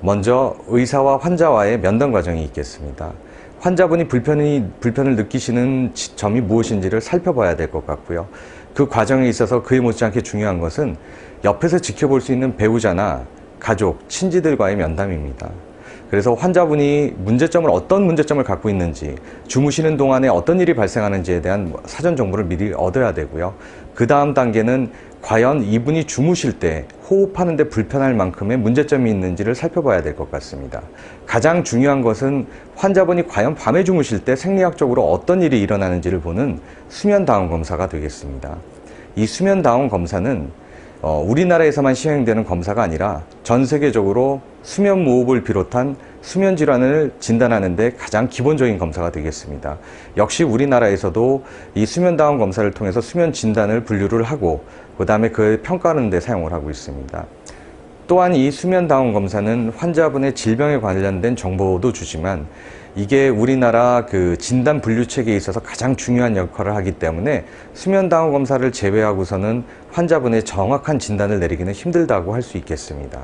먼저 의사와 환자와의 면담 과정이 있겠습니다. 환자분이 불편이, 불편을 느끼시는 지- 점이 무엇인지를 살펴봐야 될 것 같고요. 그 과정에 있어서 그에 못지않게 중요한 것은 옆에서 지켜볼 수 있는 배우자나 가족, 친지들과의 면담입니다. 그래서 환자분이 문제점을 어떤 문제점을 갖고 있는지 주무시는 동안에 어떤 일이 발생하는지에 대한 사전 정보를 미리 얻어야 되고요. 그 다음 단계는 과연 이분이 주무실 때 호흡하는데 불편할 만큼의 문제점이 있는지를 살펴봐야 될 것 같습니다. 가장 중요한 것은 환자분이 과연 밤에 주무실 때 생리학적으로 어떤 일이 일어나는지를 보는 수면 다운 검사가 되겠습니다. 이 수면 다운 검사는 어, 우리나라에서만 시행되는 검사가 아니라 전 세계적으로 수면 무호흡을 비롯한 수면 질환을 진단하는 데 가장 기본적인 검사가 되겠습니다. 역시 우리나라에서도 이 수면 다운 검사를 통해서 수면 진단을 분류를 하고 그 다음에 그 평가하는 데 사용을 하고 있습니다. 또한 이 수면 다운 검사는 환자분의 질병에 관련된 정보도 주지만 이게 우리나라 그 진단 분류 체계에 있어서 가장 중요한 역할을 하기 때문에 수면 다운 검사를 제외하고서는 환자분의 정확한 진단을 내리기는 힘들다고 할 수 있겠습니다.